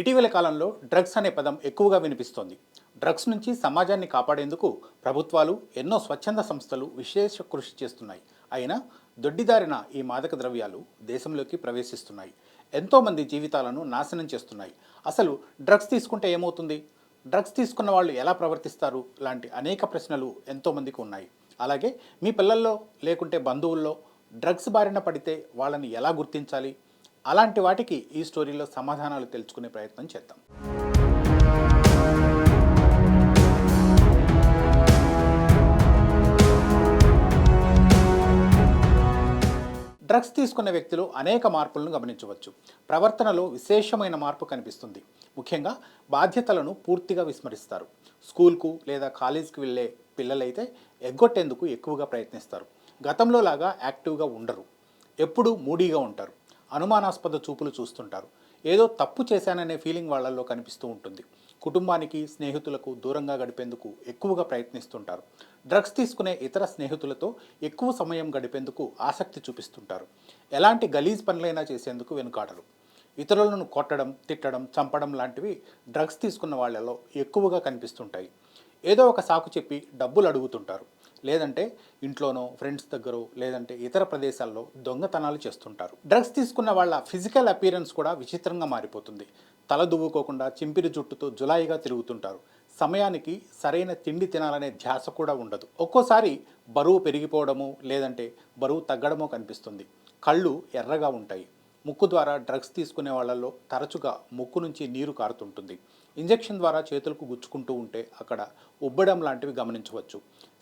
ఇటీవల కాలంలో డ్రగ్స్ అనే పదం ఎక్కువగా వినిపిస్తోంది. డ్రగ్స్ నుంచి సమాజాన్ని కాపాడేందుకు ప్రభుత్వాలు ఎన్నో స్వచ్ఛంద సంస్థలు విశేష కృషి చేస్తున్నాయి. అయినా దొడ్డిదారిన ఈ మాదక ద్రవ్యాలు దేశంలోకి ప్రవేశిస్తున్నాయి. ఎంతోమంది జీవితాలను నాశనం చేస్తున్నాయి. అసలు డ్రగ్స్ తీసుకుంటే ఏమవుతుంది? డ్రగ్స్ తీసుకున్న వాళ్ళు ఎలా ప్రవర్తిస్తారు? లాంటి అనేక ప్రశ్నలు ఎంతోమందికి ఉన్నాయి. అలాగే మీ పిల్లల్లో లేకుంటే బంధువుల్లో డ్రగ్స్ బారిన పడితే వాళ్ళని ఎలా గుర్తించాలి? అలాంటి వాటికి ఈ స్టోరీలో సమాధానాలు తెలుసుకునే ప్రయత్నం చేద్దాం. డ్రగ్స్ తీసుకున్న వ్యక్తులు అనేక మార్పులను గమనించవచ్చు. ప్రవర్తనలో విశేషమైన మార్పు కనిపిస్తుంది. ముఖ్యంగా బాధ్యతలను పూర్తిగా విస్మరిస్తారు. స్కూల్కు లేదా కాలేజీకి వెళ్ళే పిల్లలైతే ఎగ్గొట్టేందుకు ఎక్కువగా ప్రయత్నిస్తారు. గతంలో లాగా యాక్టివ్గా ఉండరు. ఎప్పుడూ మూడీగా ఉంటారు. అనుమానాస్పద చూపులు చూస్తుంటారు. ఏదో తప్పు చేశాననే ఫీలింగ్ వాళ్ళల్లో కనిపిస్తూ ఉంటుంది. కుటుంబానికి స్నేహితులకు దూరంగా గడిపేందుకు ఎక్కువగా ప్రయత్నిస్తుంటారు. డ్రగ్స్ తీసుకునే ఇతర స్నేహితులతో ఎక్కువ సమయం గడిపేందుకు ఆసక్తి చూపిస్తుంటారు. ఎలాంటి గలీజ్ పనులైనా చేసేందుకు వెనుకాడరు. ఇతరులను కొట్టడం తిట్టడం చంపడం లాంటివి డ్రగ్స్ తీసుకున్న వాళ్ళలో ఎక్కువగా కనిపిస్తుంటాయి. ఏదో ఒక సాకు చెప్పి డబ్బులు అడుగుతుంటారు. లేదంటే ఇంట్లోనో ఫ్రెండ్స్ దగ్గరో లేదంటే ఇతర ప్రదేశాల్లో దొంగతనాలు చేస్తుంటారు. డ్రగ్స్ తీసుకున్న వాళ్ళ ఫిజికల్ అపీరెన్స్ కూడా విచిత్రంగా మారిపోతుంది. తల దువ్వుకోకుండా చింపిరి జుట్టుతో జులాయిగా తిరుగుతుంటారు. సమయానికి సరైన తిండి తినాలనే ధ్యాస కూడా ఉండదు. ఒక్కోసారి బరువు పెరిగిపోవడము లేదంటే బరువు తగ్గడమో కనిపిస్తుంది. కళ్ళు ఎర్రగా ఉంటాయి. ముక్కు ద్వారా డ్రగ్స్ తీసుకునే వాళ్ళల్లో తరచుగా ముక్కు నుంచి నీరు కారుతుంటుంది. ఇంజెక్షన్ ద్వారా చేతులకు గుచ్చుకుంటూ ఉంటే అక్కడ ఉబ్బడం లాంటివి గమనించవచ్చు.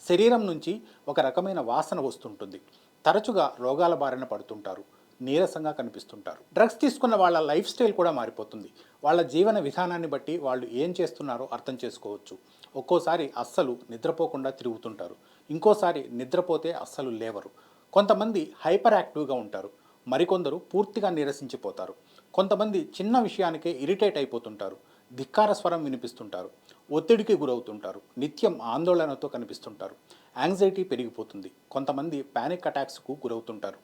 శరీరం నుంచి ఒక రకమైన వాసన వస్తుంటుంది. తరచుగా రోగాల బారిన పడుతుంటారు. నీరసంగా కనిపిస్తుంటారు. డ్రగ్స్ తీసుకున్న వాళ్ళ లైఫ్ స్టైల్ కూడా మారిపోతుంది. వాళ్ళ జీవన విధానాన్ని బట్టి వాళ్ళు ఏం చేస్తున్నారో అర్థం చేసుకోవచ్చు. ఒక్కోసారి అస్సలు నిద్రపోకుండా తిరుగుతుంటారు. ఇంకోసారి నిద్రపోతే అస్సలు లేవరు. కొంతమంది హైపర్ యాక్టివ్గా ఉంటారు. మరికొందరు పూర్తిగా నీరసించిపోతారు. కొంతమంది చిన్న విషయానికే ఇరిటేట్ అయిపోతుంటారు. ధిక్కార స్వరం వినిపిస్తుంటారు. ఒత్తిడికి గురవుతుంటారు. నిత్యం ఆందోళనతో కనిపిస్తుంటారు. యాంగ్జైటీ పెరిగిపోతుంది. కొంతమంది ప్యానిక్ అటాక్స్కు గురవుతుంటారు.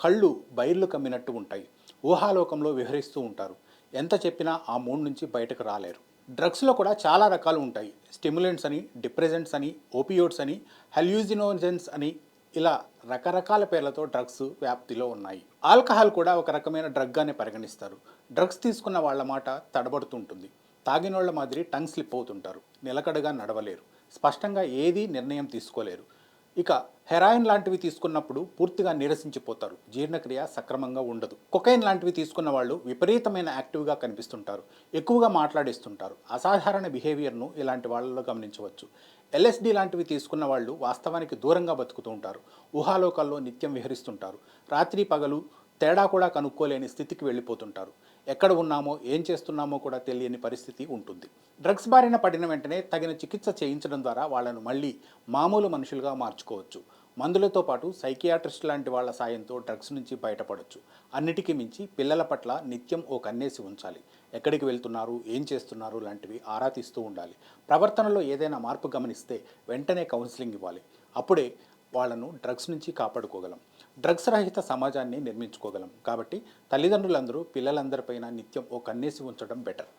కళ్ళు బైర్లు కమ్మినట్టు ఉంటాయి. ఊహాలోకంలో విహరిస్తూ ఉంటారు. ఎంత చెప్పినా ఆ మూడ్ నుంచి బయటకు రాలేరు. డ్రగ్స్లో కూడా చాలా రకాలు ఉంటాయి. స్టిమ్యులెంట్స్ అని డిప్రెజెంట్స్ అని ఓపియోడ్స్ అని హెల్యూజినోజెన్స్ అని ఇలా రకరకాల పేర్లతో డ్రగ్స్ వ్యాప్తిలో ఉన్నాయి. ఆల్కహాల్ కూడా ఒక రకమైన డ్రగ్గానే పరిగణిస్తారు. డ్రగ్స్ తీసుకున్న వాళ్ళ మాట తడబడుతుంటుంది. తాగినోళ్ళ మాదిరి టంగ్ స్లిప్ అవుతుంటారు. నిలకడగా నడవలేరు. స్పష్టంగా ఏదీ నిర్ణయం తీసుకోలేరు. ఇక హెరాయిన్ లాంటివి తీసుకున్నప్పుడు పూర్తిగా నీరసించిపోతారు. జీర్ణక్రియ సక్రమంగా ఉండదు. కొకైన్ లాంటివి తీసుకున్న వాళ్ళు విపరీతమైన యాక్టివ్గా కనిపిస్తుంటారు. ఎక్కువగా మాట్లాడిస్తుంటారు. అసాధారణ బిహేవియర్ను ఇలాంటి వాళ్ళలో గమనించవచ్చు. ఎల్ఎస్డి లాంటివి తీసుకున్న వాళ్ళు వాస్తవానికి దూరంగా బతుకుతూ ఉంటారు. ఊహాలోకాల్లో నిత్యం విహరిస్తుంటారు. రాత్రి పగలు తేడా కూడా కనుక్కోలేని స్థితికి వెళ్ళిపోతుంటారు. ఎక్కడ ఉన్నామో ఏం చేస్తున్నామో కూడా తెలియని పరిస్థితి ఉంటుంది. డ్రగ్స్ బారిన పడిన వెంటనే తగిన చికిత్స చేయించడం ద్వారా వాళ్ళను మళ్ళీ మామూలు మనుషులుగా మార్చుకోవచ్చు. మందులతో పాటు సైకియాట్రిస్ట్ లాంటి వాళ్ళ సాయంతో డ్రగ్స్ నుంచి బయటపడవచ్చు అన్నిటికీ మించి పిల్లల పట్ల నిత్యం ఓ కన్నేసి ఉంచాలి. ఎక్కడికి వెళ్తున్నారు ఏం చేస్తున్నారు లాంటివి ఆరా తీస్తూ ఉండాలి. ప్రవర్తనలో ఏదైనా మార్పు గమనిస్తే వెంటనే కౌన్సిలింగ్ ఇవ్వాలి. అప్పుడే వాళ్ళను డ్రగ్స్ నుంచి కాపాడుకోగలం. డ్రగ్స్ రహిత సమాజాన్ని నిర్మించుకోగలం. కాబట్టి తల్లిదండ్రులందరూ పిల్లలందరిపైన నిత్యం ఓ కన్నేసి ఉంచడం బెటర్.